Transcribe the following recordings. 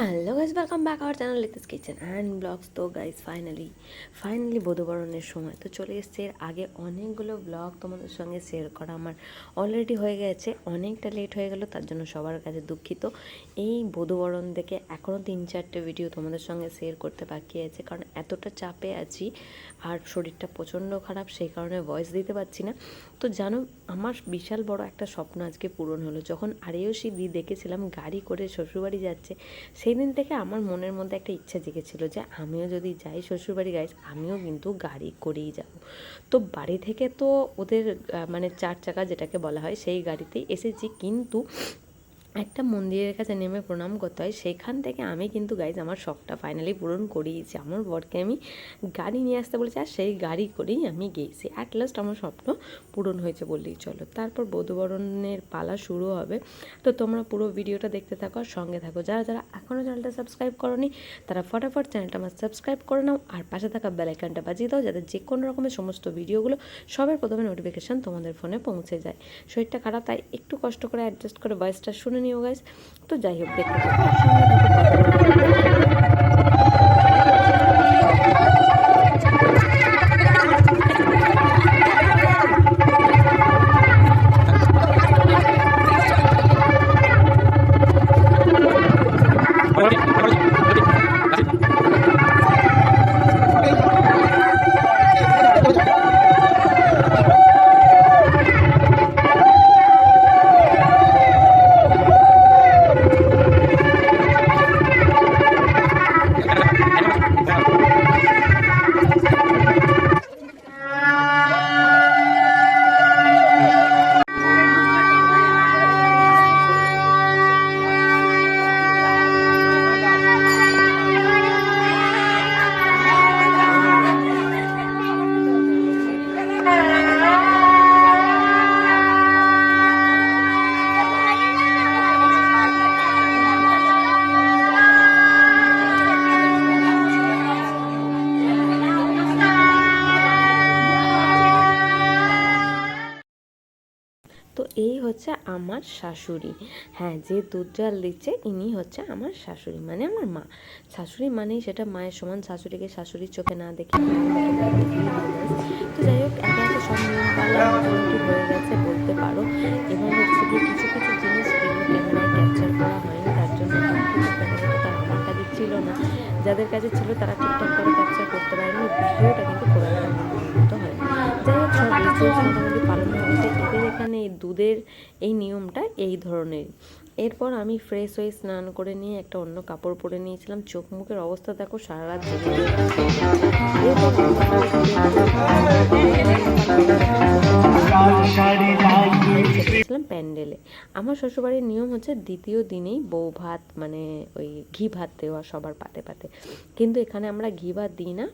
Hello guys welcome back our channel Liti's kitchen and vlogs তো guys finally finally বধুবরণের সময়। তো চলে এসছে এর আগে অনেকগুলো ব্লগ তোমাদের সঙ্গে শেয়ার করা। আমার অলরেডি হয়ে গেছে, অনেকটা লেট হয়ে গেল, তার জন্য সবার কাছে দুঃখিত। এই বধুবরণ দেখে এখনও তিন চারটে ভিডিও তোমাদের সঙ্গে শেয়ার করতে বাকি আছে, কারণ এতটা চাপে আছি আর শরীরটা প্রচণ্ড খারাপ, সেই কারণে ভয়েস দিতে পারছি না। তো জানো, আমার বিশাল বড় একটা স্বপ্ন আজকে পূরণ হলো। যখন আরেওসি দি দেখেছিলাম গাড়ি করে শ্বশুরবাড়ি যাচ্ছে, সেই দিন থেকে আমার মনের মধ্যে একটা ইচ্ছা জেগেছিল যে আমিও যদি যাই শ্বশুরবাড়ি গাইজ আমিও কিন্তু গাড়ি করেই যাব। তো বাড়ি থেকে তো ওদের মানে চার চাকা যেটাকে বলা হয়, সেই গাড়িতেই এসেছি। কিন্তু একটা মন্দিরের কাছে নেমে প্রণাম করতে হয়। সেখান থেকে আমি কিন্তু গাইজ আমার শখটা ফাইনালি পূরণ করিয়েছি। আমার বরকে আমি গাড়ি নিয়ে আসতে বলেছি আর সেই গাড়ি করেই আমি গিয়েছি। অ্যাট লাস্ট আমার স্বপ্ন পূরণ হয়েছে বললেই চলো। তারপর বধুবরণের পালা শুরু হবে। তো তোমরা পুরো ভিডিওটা দেখতে থাকো আর সঙ্গে থাকো। যারা যারা এখনও চ্যানেলটা সাবস্ক্রাইব করনি, তারা ফটাফট চ্যানেলটা আমার সাবস্ক্রাইব করে নাও আর পাশে থাকা বেলাইকানটা বাজিয়ে দাও যাতে যে কোনো রকমের সমস্ত ভিডিওগুলো সবার প্রথমে নোটিফিকেশান তোমাদের ফোনে পৌঁছে যায়। শরীরটা খারাপ, তাই একটু কষ্ট করে অ্যাডজাস্ট করে ভয়েসটা শুনে নিও গাইজ তো যাই হোক দেখতে তো এই হচ্ছে আমার শাশুড়ি। হ্যাঁ যে দুধ জাল দিচ্ছে, ইনি হচ্ছে আমার শাশুড়ি মানে আমার মা। শাশুড়ি মানেই সেটা মায়ের সমান শাশুড়িকে শাশুড়ির চোখে না দেখে তো যাই হোক, একে একে সব নিয়ম হয়ে গেছে, বলতে পারো। এবার হচ্ছে কি কিছু কিছু জিনিস ক্যামেরায় ক্যাপচার করা হয়নি, তার জন্য তার আমার কাছে ছিল না। যাদের কাছে ছিল তারা ঠিকঠাক করে এখানে এই নিয়মটা এই ধরনের। এরপর আমি ফ্রেশ হয়ে স্নান করে নিয়ে একটা অন্য কাপড় পরে নিয়েছিলাম। চোখ মুখের অবস্থা দেখো, সারা রাত প্যান্ডেলে। আমার শ্বশুরবাড়ির নিয়ম হচ্ছে দ্বিতীয় দিনেই বউ ভাত মানে ওই ঘি ভাত দেওয়া সবার পাতে পাতে। কিন্তু এখানে আমরা ঘি ভাত দিই না।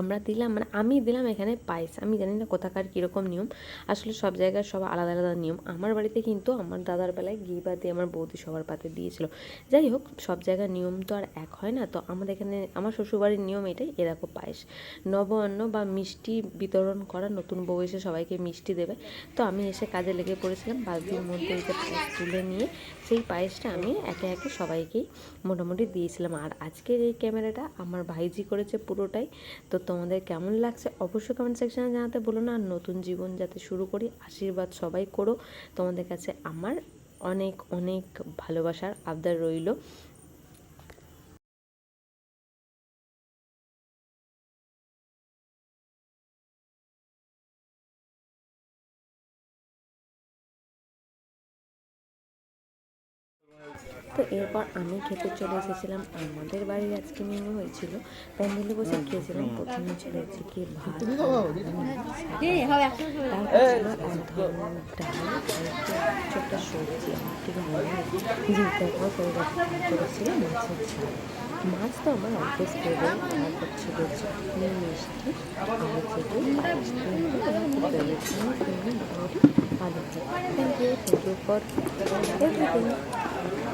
আমরা দিলাম মানে আমি দিলাম এখানে পায়েস। আমি জানি না কোথাকার, কীরকম নিয়ম। আসলে সব জায়গার সব আলাদা আলাদা নিয়ম। আমার বাড়িতে কিন্তু আমার দাদার বেলায় ঘি বা দিয়ে আমার বৌদি সবার পাতে দিয়েছিল। যাই হোক, সব জায়গার নিয়ম তো আর এক হয় না। তো আমাদের এখানে, আমার শ্বশুরবাড়ির নিয়ম এটাই, এরকম পায়েস। নবান্ন বা মিষ্টি বিতরণ করা, নতুন বউ এসে সবাইকে মিষ্টি দেবে। তো আমি এসে কাজে লেগে পড়েছিলাম, বালতির মধ্যে এই পায়েস তুলে নিয়ে, সেই পায়েসটা আমি একে একে সবাইকেই মোটামুটি দিয়েছিলাম। আর আজকের এই ক্যামেরাটা আমার ভাইজি করেছে পুরোটাই। তো তোমাদের কেমন লাগছে অবশ্যই কমেন্ট সেকশানে জানাতে বলো না। আর নতুন জীবন যাতে শুরু করি, আশীর্বাদ সবাই করো। তোমাদের কাছে আমার অনেক অনেক ভালোবাসার আবদার রইল। তো এরপর আমি খেতে চলে এসেছিলাম। আমাদের বাড়ির আজকে মেনু হয়েছিল। প্যান্ডেলে বসে খেয়েছিলাম। প্রথমে ছিল কি ভাত ছোট্ট সবজি আমার ঠিক করেছিল মাছের ঝাল। মাছ তো আমার অফিস করে আর হচ্ছে মিষ্টি আলু thank you thank you for everything